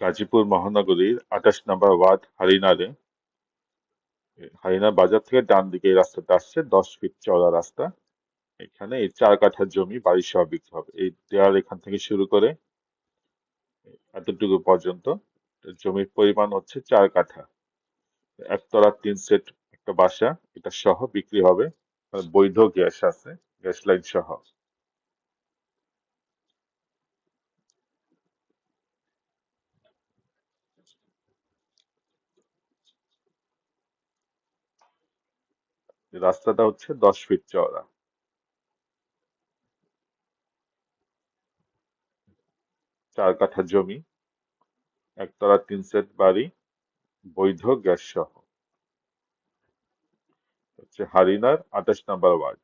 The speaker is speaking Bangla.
গাজীপুর মহানগরীর আঠাশ নম্বর ওয়ার্ড হারিনারে হারিনা বাজার থেকে ডান দিকে এই রাস্তাটা আসছে, দশ ফিট চওড়া রাস্তা। এখানে এই চার কাঠা জমি, বাড়ি বিক্রি হবে। এই দেয়াল এখান থেকে শুরু করে এতটুকু পর্যন্ত। জমির পরিমাণ হচ্ছে চার কাঠা। একতলা তিন সেট একটা বাসা, এটা সহ বিক্রি হবে। বৈধ গ্যাস আছে, গ্যাস লাইন সহ। রাস্তাটা হচ্ছে দশ ফিট চওড়া। চার কাঠা জমি, একতলা তিন সেট বাড়ি, বৈধ গ্যাস সহ হচ্ছে হারিনার আঠাশ নাম্বার ওয়ার্ড।